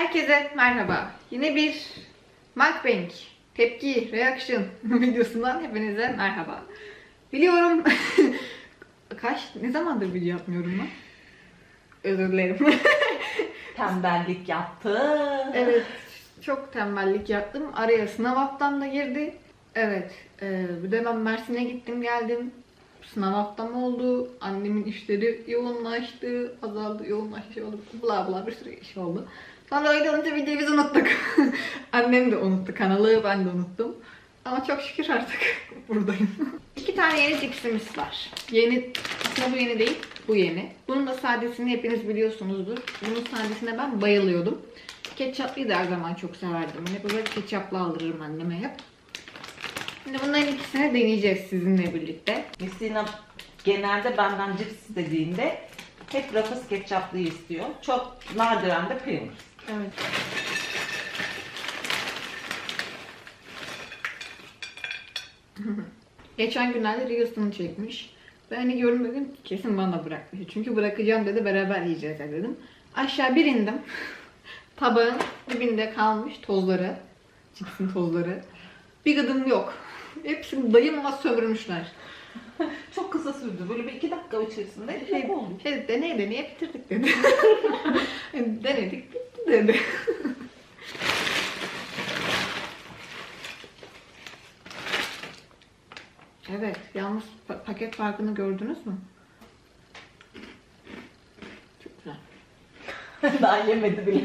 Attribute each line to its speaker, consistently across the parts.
Speaker 1: Herkese merhaba. Yine bir mukbang, tepki, reaction videosundan hepinize merhaba. Biliyorum kaç, ne zamandır video yapmıyorum ben? Özür dilerim.
Speaker 2: Tembellik yaptı.
Speaker 1: evet, çok tembellik yaptım. Araya sınav haftam da girdi. Evet, e, bir de ben Mersin'e gittim geldim. Sınav haftam oldu. Annemin işleri yoğunlaştı, azaldı, yoğunlaştı, oldu. Bla bla bir sürü iş oldu. Sonra öyle olunca videoyu biz unuttuk. Annem de unuttu kanalı, ben de unuttum. Ama çok şükür artık buradayım. İki tane yeni cipsimiz var. Yeni, aslında bu yeni değil, bu yeni. Bunun da sadesini hepiniz biliyorsunuzdur. Bunun sadesine ben bayılıyordum. Ketçaplıyı da her zaman çok severdim. Hep böyle ketçaplı aldırırım anneme hep. Şimdi bunların ikisini deneyeceğiz sizinle birlikte.
Speaker 2: Misina genelde benden cips istediğinde hep Ruffles ketçaplıyı istiyor. Çok nadiren de Pringles.
Speaker 1: Evet. Geçen günlerde Reels'ını çekmiş. Ben hani yorum dedim ki kesin bana bırakmış. Çünkü bırakacağım dedi beraber yiyeceğiz dedim. Aşağı bir indim. Tabağın dibinde kalmış tozları. Cipsin tozları. Bir gıdım yok. Hepsini dayımla sömürmüşler.
Speaker 2: Çok kısa sürdü. Böyle bir iki dakika içerisinde
Speaker 1: Şey,
Speaker 2: yok oldu.
Speaker 1: şey deneye deneye bitirdik dedi. Dedi. evet, yalnız pa- paket farkını gördünüz mü? Çok güzel.
Speaker 2: Daha yemedi bile.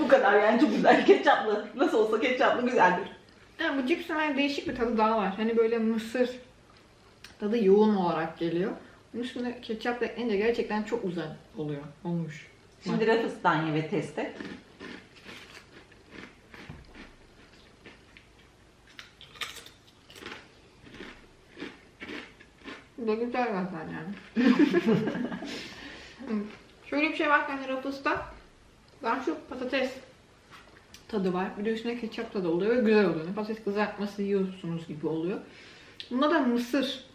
Speaker 2: Bu kadar yani çok güzel. Ketçaplı. Nasıl olsa ketçaplı güzeldir.
Speaker 1: Yani bu cipsin hani değişik bir tadı daha var. Hani böyle mısır tadı yoğun olarak geliyor. Bunun üstüne ketçap ekleyince gerçekten çok güzel oluyor. Olmuş.
Speaker 2: Şimdi ye ve test et.
Speaker 1: Bu da güzel zaten yani. Şöyle bir şey var hani Ruffles'ta ben şu patates tadı var. Bir de üstüne ketçap tadı oluyor ve güzel oluyor. Hani Patates kızartması yiyorsunuz gibi oluyor. Bunda da mısır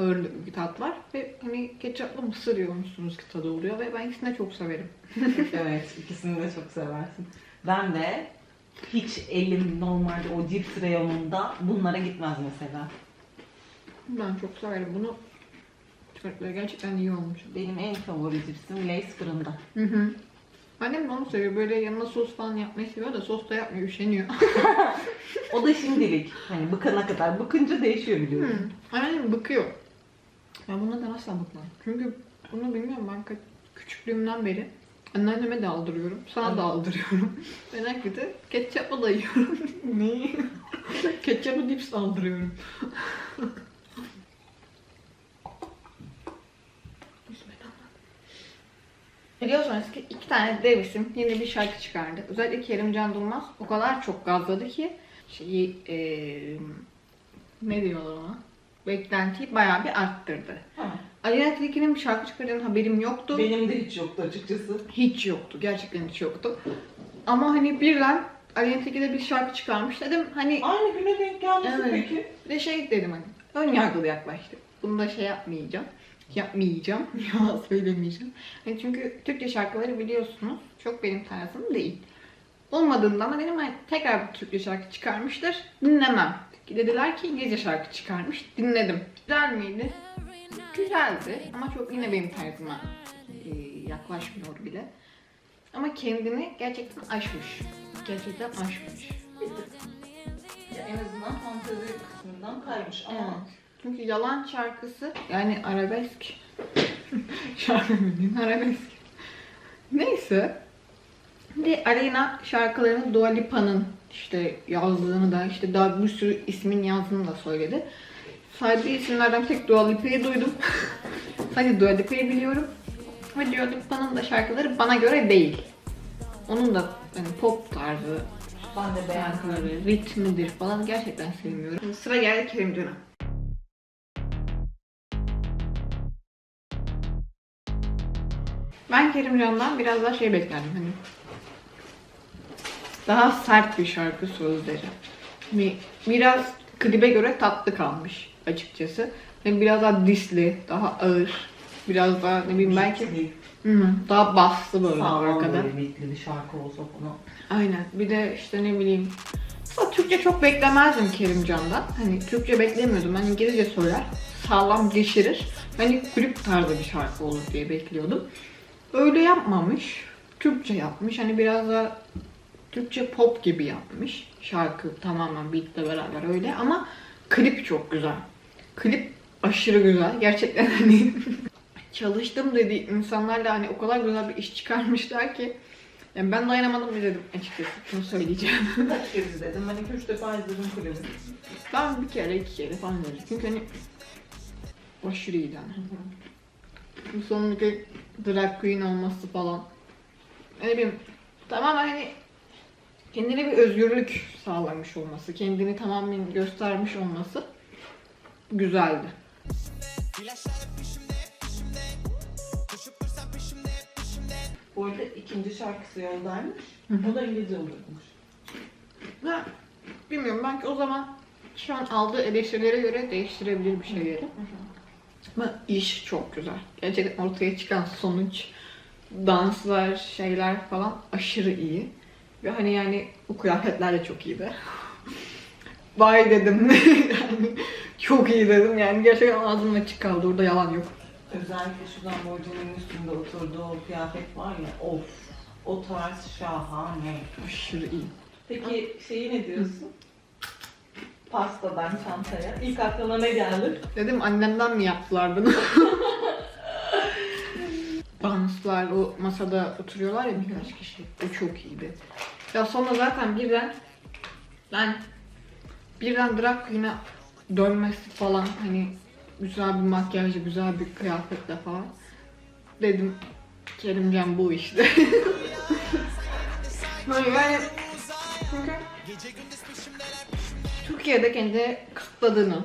Speaker 1: ağırlıklı bir tat var. Ve hani ketçaplı mısır yiyormuşsunuz ki tadı oluyor. Ve ben ikisini de çok severim.
Speaker 2: evet, ikisini de çok seversin. Ben de hiç elim normalde o cips reyonunda bunlara gitmez mesela.
Speaker 1: Ben çok severim bunu. Çocuklar gerçekten iyi olmuş.
Speaker 2: Benim en favori cipsim Lay's fırında.
Speaker 1: Hı hı. Annem de onu seviyor. Böyle yanına sos falan yapmayı seviyor da sos da yapmıyor, üşeniyor.
Speaker 2: O da şimdilik. Hani bıkana kadar. Bıkınca değişiyor biliyorum.
Speaker 1: Hmm. Annem bıkıyor. Ben bundan asla bıkmam. Çünkü bunu bilmiyorum ben küçüklüğümden beri anneanneme de aldırıyorum. Sana da aldırıyorum. Ben herkese ketçapla da yiyorum. ne? Ketçaplı dips aldırıyorum. Biliyorsunuz ki iki tane dev isim yeni bir şarkı çıkardı. Özellikle Kerimcan Durmaz o kadar çok gazladı ki şeyi eee ne diyorlar ona? Beklentiyi bayağı bir arttırdı.
Speaker 2: Ha.
Speaker 1: Aleyna Tilki'nin bir şarkı çıkardığının haberim yoktu.
Speaker 2: Benim de hiç yoktu açıkçası.
Speaker 1: Hiç yoktu. Gerçekten hiç yoktu. Ama hani birden Aleyna Tilki de bir şarkı çıkarmış dedim. Hani
Speaker 2: Aynı güne denk gelmesi
Speaker 1: Evet.
Speaker 2: peki.
Speaker 1: bir de şey dedim hani ön yargılı yaklaştım. Bunu da şey yapmayacağım. Yapmayacağım. Ya söylemeyeceğim. Hani çünkü Türkçe şarkıları biliyorsunuz çok benim tarzım değil. Olmadığında ama dedim hani tekrar bir Türkçe şarkı çıkarmıştır. Dinlemem. Dediler ki İngilizce şarkı çıkarmış. Dinledim. Güzel miydi? Güzeldi. Ama çok yine benim tarzıma e, yaklaşmıyor bile. Ama kendini gerçekten aşmış. Gerçekten aşmış.
Speaker 2: Ya en azından fantezi kısmından kaymış ama
Speaker 1: Evet. Çünkü yalan şarkısı yani arabesk. Şarkı bildiğin arabesk. Neyse. Şimdi Aleyna şarkılarını Dua Lipa'nın işte yazdığını da işte daha bir sürü ismin yazdığını da söyledi. Saydığı isimlerden tek Dua Lipa'yı duydum. Sadece Dua Lipa'yı biliyorum. Ve Dua Lipa'nın da şarkıları bana göre değil. Onun da hani pop tarzı
Speaker 2: ben de
Speaker 1: şarkıları, ritmidir falan gerçekten sevmiyorum. Şimdi sıra geldi Kerimcan'a. Ben Kerimcan'dan biraz daha şey beklerdim hani. Daha sert bir şarkı sözleri. Hani biraz klibe göre tatlı kalmış açıkçası. Hani biraz daha disli, daha ağır, biraz daha ne bileyim belki. Hı, daha bastı böyle
Speaker 2: Sağlam
Speaker 1: arkada.
Speaker 2: böyle bir şarkı olsa falan.
Speaker 1: Aynen. Bir de işte ne bileyim. Aslında Türkçe çok beklemezdim Kerimcan'dan. Hani Türkçe beklemiyordum. Ben İngilizce söyler. Sağlam geçirir. Hani kulüp tarzı bir şarkı olur diye bekliyordum. Öyle yapmamış. Türkçe yapmış. Hani biraz da Türkçe pop gibi yapmış. Şarkı tamamen beatle beraber öyle ama klip çok güzel. Klip aşırı güzel. Gerçekten hani çalıştım dediği insanlarla hani o kadar güzel bir iş çıkarmışlar ki yani ben dayanamadım izledim açıkçası. Şunu söyleyeceğim.
Speaker 2: Kaç kez izledim? Ben iki üç defa izledim kulübü.
Speaker 1: ben bir kere iki kere falan izledim. Çünkü hani aşırı iyiydi yani. Bu sonundaki drag queen olması falan. Ne bileyim tamamen hani kendine bir özgürlük sağlamış olması, kendini tamamen göstermiş olması güzeldi.
Speaker 2: Bu arada ikinci şarkısı yoldaymış. O da İngilizce olacakmış.
Speaker 1: Ya, bilmiyorum belki o zaman şu an aldığı eleştirilere göre değiştirebilir bir şeyleri. Ama iş çok güzel. Gerçekten ortaya çıkan sonuç, danslar, şeyler falan aşırı iyi. Ve hani yani bu kıyafetler de çok iyiydi. Vay dedim. yani çok iyi dedim yani gerçekten ağzımın açık kaldı orada yalan yok.
Speaker 2: Özellikle şu Lamborghini'nin üstünde oturduğu o kıyafet var ya of o tarz şahane.
Speaker 1: Aşırı iyi.
Speaker 2: Peki şeyi ne diyorsun? Pastadan çantaya. İlk aklına ne geldi?
Speaker 1: Dedim annemden mi yaptılar bunu? Danslar, o masada oturuyorlar ya birkaç kişi. O çok iyiydi. Ya sonra zaten birden ben birden drag queen'e dönmesi falan hani güzel bir makyajla, güzel bir kıyafetle falan. Dedim Kerimcan bu işte. Yani çünkü Türkiye'de kendini kısıtladığını,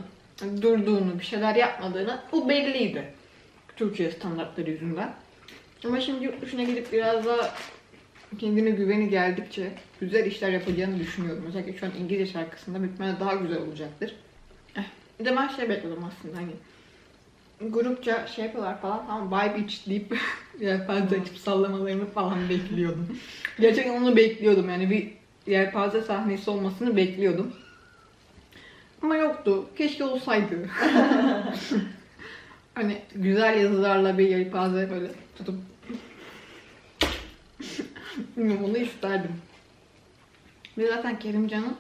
Speaker 1: durduğunu, bir şeyler yapmadığını o belliydi. Türkiye standartları yüzünden. Ama şimdi yurt dışına gidip biraz daha kendine güveni geldikçe güzel işler yapacağını düşünüyorum. Özellikle şu an İngilizce şarkısında bitmeye daha güzel olacaktır. Eh, Bir de ben şey bekliyordum aslında hani grupça şey yapıyorlar falan ama Bye Beach deyip yelpaze açıp sallamalarını falan bekliyordum. Gerçekten onu bekliyordum yani bir yelpaze sahnesi olmasını bekliyordum. Ama yoktu. Keşke olsaydı. hani güzel yazılarla bir yelpaze böyle tutup Bilmiyorum onu isterdim. Ve zaten Kerimcan'ın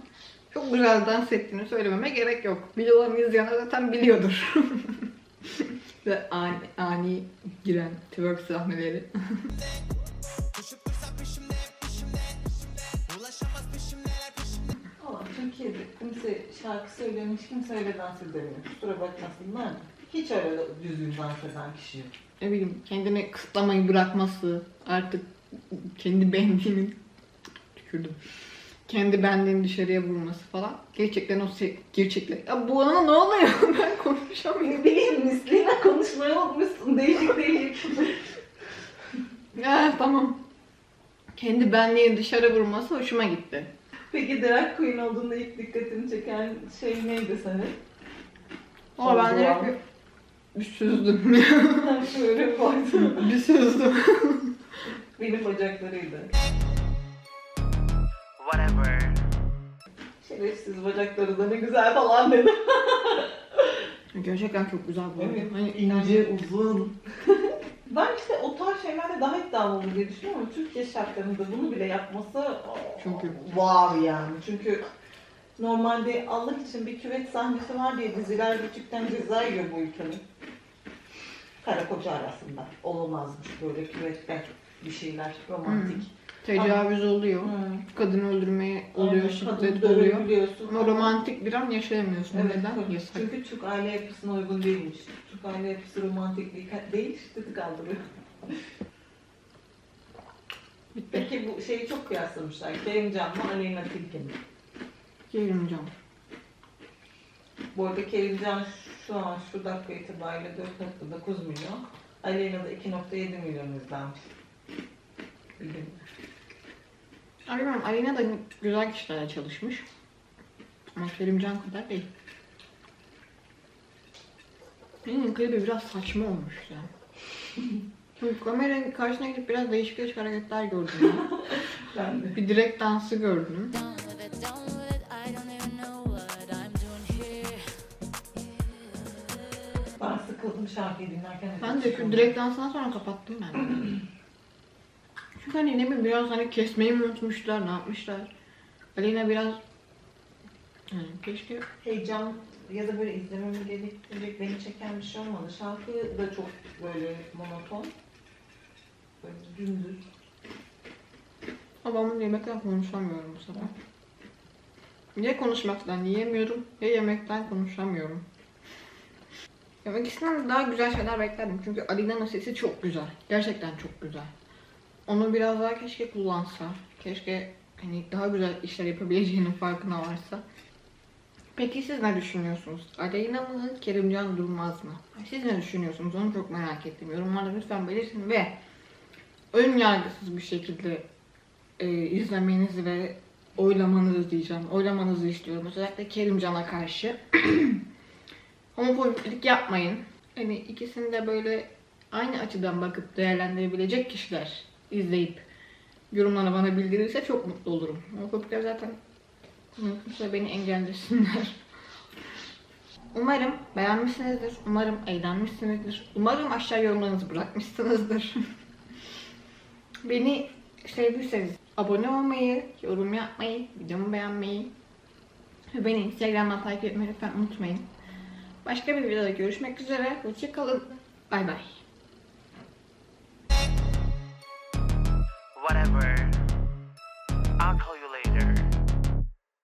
Speaker 1: çok güzel dans ettiğini söylememe gerek yok. Videolarımı izleyenler zaten biliyordur. Ve ani, ani giren twerk sahneleri.
Speaker 2: Türkiye'de kimse şarkı söylüyormuş, kimse öyle dans edemiyor. Kusura bakmasınlar. Hiç öyle düzgün dans eden kişi yok.
Speaker 1: ne bileyim kendini kısıtlamayı bırakması artık kendi benliğinin tükürdüm. Kendi benliğini dışarıya vurması falan. Gerçekten o se- gerçekten. Ya bu ana ne oluyor? ben konuşamıyorum.
Speaker 2: Ne bileyim misliyle konuşmayı unutmuşsun. Değişik değişik.
Speaker 1: Ya tamam. Kendi benliğini dışarı vurması hoşuma gitti.
Speaker 2: Peki drag queen olduğunda ilk dikkatini çeken şey neydi senin?
Speaker 1: Ama ben direkt bir, bir süzdüm.
Speaker 2: Şöyle baktım.
Speaker 1: bir süzdüm.
Speaker 2: Benim bacaklarıydı.
Speaker 3: whatever.
Speaker 2: Şerefsiz bacakları da ne güzel falan dedim.
Speaker 1: Gerçekten çok güzel bu.
Speaker 2: Evet,
Speaker 1: Hani
Speaker 2: ince, uzun. ben işte o tarz şeylerde daha iddialı olur diye düşünüyorum ama Türkiye şartlarında bunu bile yapması
Speaker 1: Çünkü-
Speaker 2: wow yani. Çünkü normalde Allah için bir küvet sahnesi var diye diziler küçükten ceza yiyor bu ülkenin. Karı koca arasında. Olamazmış böyle küvette bir şeyler romantik.
Speaker 1: tecavüz oluyor.
Speaker 2: Hmm.
Speaker 1: Kadın öldürmeye oluyor,
Speaker 2: Aynen,
Speaker 1: şiddet oluyor. Ama romantik bir an yaşayamıyorsun.
Speaker 2: Evet,
Speaker 1: Neden?
Speaker 2: tabii.
Speaker 1: Yasak.
Speaker 2: Çünkü Türk aile yapısına uygun değilmiş. Türk aile yapısı romantik değil, şiddeti kaldırıyor.
Speaker 1: Bitti.
Speaker 2: Peki bu şeyi çok kıyaslamışlar. Kerimcan'la Aleyna Tilki'nin.
Speaker 1: Kerimcan.
Speaker 2: Bu arada Kerimcan şu an şu dakika itibariyle 4.9 milyon. Aleyna da 2.7 milyon izlenmiş.
Speaker 1: Ay bilmiyorum, Aleyna da güzel kişilerle çalışmış. Ama Kerimcan kadar değil. Benim klibi biraz saçma olmuş ya. Kameranın karşısına gidip biraz değişik değişik hareketler gördüm. ya.
Speaker 2: Ben de.
Speaker 1: bir direkt dansı gördüm.
Speaker 2: Ben sıkıldım şarkıyı dinlerken.
Speaker 1: Ben de şu direkt dansından sonra kapattım ben. Çünkü hani ne bileyim biraz hani kesmeyi mi unutmuşlar, ne yapmışlar. Aleyna biraz yani keşke
Speaker 2: Heyecan ya da böyle izlememi gerektirecek beni çeken bir şey olmadı. Şarkı da çok böyle monoton. Böyle dümdüz.
Speaker 1: Ama ben yemekten konuşamıyorum bu sefer. Ya konuşmaktan yiyemiyorum ya yemekten konuşamıyorum. Ya ikisinden de daha güzel şeyler beklerdim. Çünkü Alina'nın sesi çok güzel. Gerçekten çok güzel. Onu biraz daha keşke kullansa. Keşke hani daha güzel işler yapabileceğinin farkına varsa. Peki siz ne düşünüyorsunuz? Aleyna mı, Kerimcan Durmaz mı? Siz ne düşünüyorsunuz? Onu çok merak ettim. Yorumlarda lütfen belirtin ve ön yargısız bir şekilde e, izlemenizi ve oylamanızı diyeceğim. Oylamanızı istiyorum. Özellikle Kerimcan'a karşı. Homofobik yapmayın. Hani ikisini de böyle aynı açıdan bakıp değerlendirebilecek kişiler izleyip yorumlarını bana bildirirse çok mutlu olurum. Homofobikler zaten mümkünse beni engellesinler. Umarım beğenmişsinizdir. Umarım eğlenmişsinizdir. Umarım aşağı yorumlarınızı bırakmışsınızdır. Beni sevdiyseniz abone olmayı, yorum yapmayı, videomu beğenmeyi ve beni Instagram'dan takip etmeyi lütfen unutmayın. Başka bir videoda görüşmek üzere. Hoşçakalın. Bay bay.
Speaker 4: Whatever.